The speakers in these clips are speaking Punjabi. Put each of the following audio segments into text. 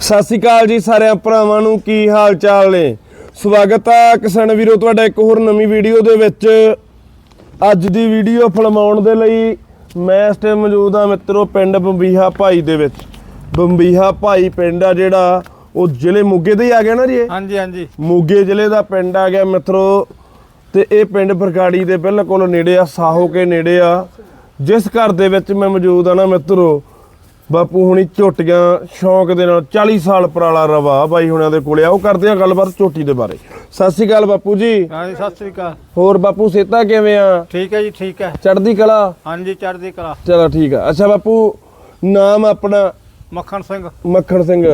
ਸਤਿ ਸ਼੍ਰੀ ਅਕਾਲ ਜੀ ਸਾਰਿਆਂ ਭਰਾਵਾਂ ਨੂੰ ਕੀ ਹਾਲ ਚਾਲ ਨੇ? ਸਵਾਗਤ ਆ ਕਿਸਾਨ ਵੀਰੋ ਤੁਹਾਡਾ ਇੱਕ ਹੋਰ ਨਵੀਂ ਵੀਡੀਓ ਦੇ ਵਿੱਚ। ਅੱਜ ਦੀ ਵੀਡੀਓ ਫਿਲਮਾਉਣ ਦੇ ਲਈ ਮੈਂ ਇਸ ਟਾਈਮ ਮੌਜੂਦ ਆ ਮਿੱਤਰੋ ਪਿੰਡ ਬੰਬੀਹਾ ਭਾਈ ਦੇ ਵਿੱਚ। ਬੰਬੀਹਾ ਭਾਈ ਪਿੰਡ ਆ ਜਿਹੜਾ ਉਹ ਜ਼ਿਲ੍ਹੇ ਮੋਗੇ ਦੇ ਹੀ ਆ ਗਿਆ ਨਾ ਜੀ ਇਹ? ਹਾਂਜੀ ਹਾਂਜੀ। ਮੋਗੇ ਜ਼ਿਲ੍ਹੇ ਦਾ ਪਿੰਡ ਆ ਗਿਆ ਮਿੱਤਰੋ ਤੇ ਇਹ ਪਿੰਡ ਬਰਗਾੜੀ ਦੇ ਬਿਲਕੁਲ ਨੇੜੇ ਆ ਸਾਹੋ ਕੇ ਨੇੜੇ ਆ। ਜਿਸ ਘਰ ਦੇ ਵਿੱਚ ਮੈਂ ਮੌਜੂਦ ਆ ਨਾ ਮਿੱਤਰੋ ਬਾਪੂ ਹੁਣੀ ਝੋਟੀਆਂ ਸ਼ੌਂਕ ਦੇ ਨਾਲ 40 ਸਾਲ ਪੁਰਾਣਾ ਰਵਾ ਬਾਈ ਹੁਣਾਂ ਦੇ ਕੋਲੇ। ਆ ਉਹ ਕਰਦੇ ਆ ਗੱਲਬਾਤ ਝੋਟੀ ਦੇ ਬਾਰੇ। ਸਤਿ ਸ਼੍ਰੀ ਅਕਾਲ ਬਾਪੂ ਜੀ। ਹਾਂਜੀ ਸਤਿ ਸ੍ਰੀ ਅਕਾਲ। ਹੋਰ ਬਾਪੂ ਸੇਤਾ ਕਿਵੇਂ ਆ? ਠੀਕ ਹੈ ਜੀ ਠੀਕ ਹੈ। ਚੜ੍ਹਦੀ ਕਲਾ? ਹਾਂਜੀ ਚੜ੍ਹਦੀ ਕਲਾ। ਚਲੋ ਠੀਕ ਆ। ਅੱਛਾ ਬਾਪੂ ਨਾਮ ਆਪਣਾ? ਮੱਖਣ ਸਿੰਘ। ਮੱਖਣ ਸਿੰਘ।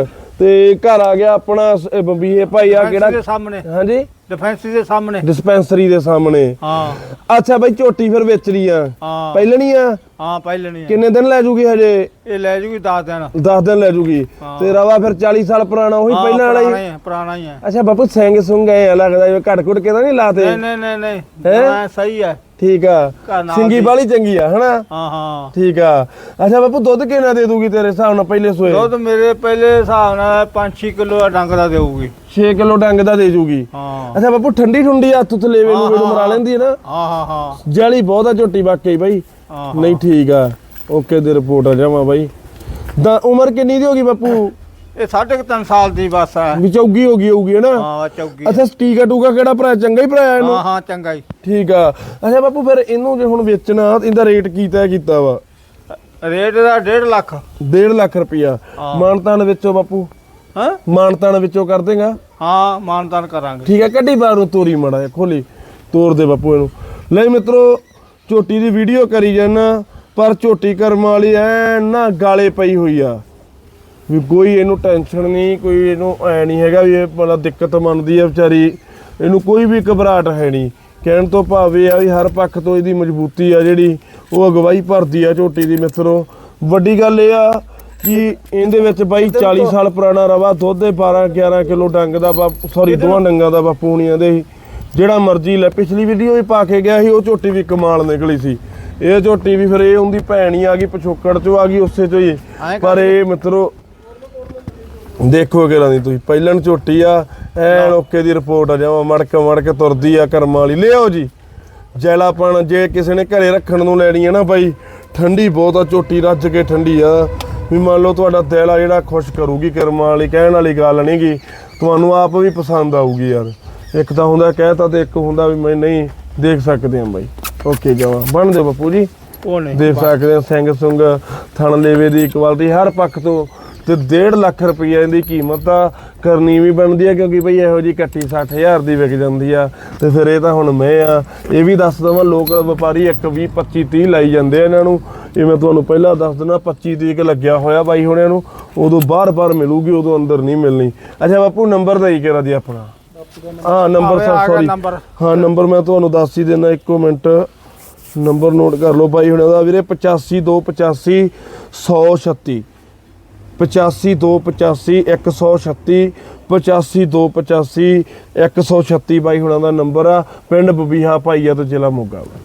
ਤੇ ਘਰ ਆ ਗਿਆ ਆਪਣਾ ਸ- ਬੰਬੀਹੇ ਭਾਈ ਆ ਕਿਹੜਾ? ਦੇ ਸਾਹਮਣੇ। ਹਾਂਜੀ? ਡਿਫੈਂਸਰੀ ਦੇ ਸਾਹਮਣੇ। ਡਿਸਪੈਂਸਰੀ ਦੇ ਸਾਹਮਣੇ। ਹਾਂ। ਅੱਛਾ ਬਾਈ ਝੋਟੀ ਫਿਰ ਵੇਚਣੀ ਆ। ਹਾਂ। ਪਹਿਲਣੀ ਆ? ਹਾਂ ਪਹਿਲਣੀ ਹੈ ਕਿੰਨੇ ਦਿਨ ਲੈ ਜੂਗੀ ਹਜੇ? ਇਹ ਲੈ ਜੂਗੀ 10 ਦਿਨ। 10 ਦਿਨ ਲੈ ਜੂਗੀ। ਹਾਂ। ਤੇ ਰਵਾ ਫਿਰ 40 ਸਾਲ ਪੁਰਾਣਾ ਉਹੀ ਹਾਂ, ਪਹਿਲਾਂ ਵਾਲਾ ਪੁਰਾਣਾ ਹੀ ਹੀ ਹੈ ਪੁਰਾਣਾ ਹੀ ਹੈ ਅੱਛਾ ਬਾਪੂ ਸਿੰਘ ਸੁੰਗ ਐ ਲੱਗਦਾ ਜਿਵੇਂ ਘੜ ਘੁੜ ਕੇ ਤਾਂ ਨਹੀਂ ਲਾਤੇ? ਨਹੀਂ ਨਹੀਂ ਨਹੀਂ ਨਹੀਂ। ਹੈਂ? ਹਾਂ, ਸਹੀ ਹੈ ਠੀਕ ਆ। ਘਰ ਨਾਲ ਸਿੰਗੀ ਦੀ। ਬਾਲੀ ਚੰਗੀ ਆ ਹਨਾ? ਹਾਂ ਹਾਂ। ਠੀਕ ਆ। ਅੱਛਾ ਬਾਪੂ ਦੁੱਧ ਕਿੰਨਾ ਦੇ ਦੂਗੀ ਤੇਰੇ ਹਿਸਾਬ ਨਾਲ ਪਹਿਲੇ ਸੋਏ? ਦੁੱਧ ਮੇਰੇ ਪਹਿਲੇ ਹਿਸਾਬ ਨਾਲ 5-6 ਕਿਲੋ ਡੰਗ ਦਾ ਦੇਊਗੀ। 6 ਕਿਲੋ ਡੰਗ ਦਾ ਦੇ ਜੂਗੀ। ਹਾਂ। ਅੱਛਾ ਬਾਪੂ ਠੰਡੀ ਠੁੰਡੀ ਹੱਥ ਉੱਤੇ ਲੈਵੇ ਨੂੰ ਮੈਨੂੰ ਮਰਾ। ਲੈਂਦੀ ਹੈ ਨਾ? ਹਾਂ ਹਾਂ ਹਾਂ। ਜਾਲੀ ਬਹੁਤ ਆ ਝੋਟੀ ਵਾਕਈ ਬਾਈ। ਹਾਂ, ਨਹੀਂ ਠੀਕ ਆ। ਓਕੇ ਦੀ ਰਿਪੋਰਟ ਆ ਜਾਵਾਂ ਬਾਈ। ਦਾ ਉਮਰ ਕਿੰਨੀ ਦੀ ਹੋਗੀ ਬਾਪੂ? ਇਹ ਸਾਢੇ ਕੁ ਤਿੰਨ ਸਾਲ ਦੀ ਬਸ ਹੈ। ਵੀ ਚੌਗੀ ਹੋ ਗਈ ਹੋਊਗੀ ਹਨਾ ਹਾਂ ਚੌਗੀ ਅੱਛਾ ਟੀਕਾ ਟੂਕਾ ਕਿਹੜਾ ਭਰਾ ਚੰਗਾ ਹੀ ਭਰਾਇਆ ਇਹਨੂੰ? ਹਾਂ ਹਾਂ ਚੰਗਾ ਜੀ। ਠੀਕ ਆ। ਅੱਛਾ ਬਾਪੂ ਫਿਰ ਇਹਨੂੰ ਜੇ ਹੁਣ ਵੇਚਣਾ ਇਹਦਾ ਰੇਟ ਕੀ ਤੈਅ ਕੀਤਾ ਵਾ? ਰੇਟ ਦਾ 1.5 ਲੱਖ। 1.5 ਲੱਖ ਰੁਪਇਆ। ਹਾਂ। ਮਾਨਤਾਨ ਵਿੱਚੋਂ ਬਾਪੂ? ਹਾਂ? ਮਾਨਤਾਨ ਵਿੱਚੋਂ ਕਰ ਦੇਗਾ? ਹਾਂ ਮਾਨਤਾਨ ਕਰਾਂਗੇ। ਠੀਕ ਆ ਕੱਢੀ ਬਾਹਰ ਤੋਰੀ ਮੜਾ ਖੋਲੀ। ਤੋਰ ਦੇ ਬਾਪੂ ਇਹਨੂੰ। ਲੈ ਮਿੱਤਰੋ ਝੋਟੀ ਦੀ ਵੀਡੀਓ ਕਰੀ ਜਾਨਾ ਪਰ ਝੋਟੀ ਕਰਮ ਵਾਲੀ ਐ ਨਾ ਗਾਲੇ ਪਈ ਹੋਈ ਆ। ਵੀ ਕੋਈ ਇਹਨੂੰ ਟੈਨਸ਼ਨ ਨਹੀਂ ਕੋਈ ਇਹਨੂੰ ਐ ਨਹੀਂ ਹੈਗਾ ਵੀ ਇਹ ਮਤਲਬ ਦਿੱਕਤ ਮੰਨਦੀ ਆ ਵਿਚਾਰੀ। ਇਹਨੂੰ ਕੋਈ ਵੀ ਘਬਰਾਹਟ ਹੈ ਨਹੀਂ। ਕਹਿਣ ਤੋਂ ਭਾਵੇਂ ਆ ਵੀ ਹਰ ਪੱਖ ਤੋਂ ਇਹਦੀ ਮਜ਼ਬੂਤੀ ਆ ਜਿਹੜੀ ਉਹ ਅਗਵਾਈ ਭਰਦੀ ਆ ਝੋਟੀ ਦੀ ਮਿੱਤਰੋ। ਵੱਡੀ ਗੱਲ ਇਹ ਆ ਕਿ ਇਹਦੇ ਵਿੱਚ ਬਾਈ 40 ਸਾਲ ਪੁਰਾਣਾ ਰਵਾ ਦੁੱਧ ਦੇ 12 11 ਕਿਲੋ ਡੰਗ ਦਾ ਬਾਪ ਸੌਰੀ ਦੋਵਾਂ ਡੰਗਾਂ ਦਾ ਬਾਪੂਣੀਆਂ ਦੇ ਸੀ। ਜਿਹੜਾ ਮਰਜ਼ੀ ਲੈ ਪਿਛਲੀ ਵੀਡੀਓ ਵੀ ਪਾ ਕੇ ਗਿਆ ਸੀ ਉਹ ਝੋਟੀ ਵੀ ਕਮਾਲ ਨਿਕਲੀ ਸੀ। ਇਹ ਝੋਟੀ ਵੀ ਫਿਰ ਇਹ ਉਹਦੀ ਭੈਣ ਹੀ ਆ ਗਈ ਪਿਛੋਕੜ ਚੋਂ ਆ ਗਈ ਉਸੇ ਚੋਂ ਹੀ। ਪਰ ਇਹ ਮਿੱਤਰੋ ਦੇਖੋ ਕਿਹੜਾ ਦੀ ਤੁਸੀਂ ਪਹਿਲਣ ਝੋਟੀ ਆ ਐਨ ਓਕੇ ਦੀ ਰਿਪੋਰਟ ਆ ਜਾਵਾਂ ਮੜਕ ਮੜਕ ਤੁਰਦੀ ਆ ਕਰਮ ਵਾਲੀ। ਲਿਆਓ ਜੀ। ਜੈਲਾਪਣ ਜੇ ਕਿਸੇ ਨੇ ਘਰੇ ਰੱਖਣ ਨੂੰ ਲੈਣੀ ਹੈ ਨਾ ਬਾਈ ਠੰਡੀ ਬਹੁਤ ਆ ਝੋਟੀ ਰੱਜ ਕੇ ਠੰਡੀ ਆ। ਵੀ ਮੰਨ ਲਓ ਤੁਹਾਡਾ ਦਿਲ ਆ ਜਿਹੜਾ ਖੁਸ਼ ਕਰੂਗੀ ਕਰਮ ਵਾਲੀ ਕਹਿਣ ਵਾਲੀ ਗੱਲ ਨਹੀਂਗੀ ਤੁਹਾਨੂੰ ਆਪ ਵੀ ਪਸੰਦ ਆਊਗੀ ਯਾਰ। ਇੱਕ ਤਾਂ ਹੁੰਦਾ ਕਹਿਤਾ ਤੇ ਇੱਕ ਹੁੰਦਾ ਵੀ ਮੈਂ ਨਹੀਂ ਦੇਖ ਸਕਦੇ ਆ ਬਾਈ। ਓਕੇ ਜਾਵਾਂ ਬਣ ਦਿਓ ਬਾਪੂ ਜੀ। ਉਹ ਨਹੀਂ ਦੇਖ ਸਕਦੇ ਹੋ ਸਿੰਘ ਸੁੰਗ ਥਣ ਲੇਵੇ ਦੀ ਕੁਆਲਿਟੀ ਹਰ ਪੱਖ ਤੋਂ ਤੇ 1.5 ਲੱਖ ਰੁਪਈਆ ਇਹਦੀ ਕੀਮਤ ਆ ਕਰਨੀ ਵੀ ਬਣਦੀ ਆ ਕਿਉਂਕਿ ਭਈ ਇਹੋ ਜੀ ਕੱਟੀ 60000 ਦੀ ਵਿਕ ਜਾਂਦੀ ਆ। ਤੇ ਫਿਰ ਇਹ ਤਾਂ ਹੁਣ ਮੈਂ ਆ ਇਹ ਵੀ ਦੱਸ ਦਵਾਂ ਲੋਕ ਵਪਾਰੀ 1 20 25 30 ਲਾਈ ਜਾਂਦੇ ਆ ਇਹਨਾਂ ਨੂੰ। ਇਹ ਮੈਂ ਤੁਹਾਨੂੰ ਪਹਿਲਾਂ ਦੱਸ ਦਿੰਦਾ 25 ਤਰੀਕ ਲੱਗਿਆ ਹੋਇਆ ਬਾਈ ਹੁਣਿਆਂ ਨੂੰ ਉਦੋਂ ਬਾਰ-ਬਾਰ ਮਿਲੂਗੀ ਉਦੋਂ ਅੰਦਰ ਨਹੀਂ ਮਿਲਣੀ। ਅੱਛਾ ਬਾਪੂ ਨੰਬਰ ਦਾ ਹੀ ਕਿਹੜਾ ਦੀ ਆਪਣਾ? ਹਾਂ ਨੰਬਰ ਸੌਰੀ। ਹਾਂ ਨੰਬਰ ਮੈਂ ਤੁਹਾਨੂੰ ਦੱਸ ਹੀ ਦਿੰਦਾ ਇੱਕੋ ਮਿੰਟ। ਨੰਬਰ ਨੋਟ ਕਰ ਲਓ ਬਾਈ ਹੁਣਾਂ ਦਾ ਵੀਰੇ 8525 136 8525 136 8525 136 136 ਬਾਈ ਹੁਣਾਂ ਦਾ ਨੰਬਰ ਆ, ਪਿੰਡ ਬਬੀਹਾ ਭਾਈਆ ਤੋਂ ਜ਼ਿਲ੍ਹਾ ਮੋਗਾ ਵਾ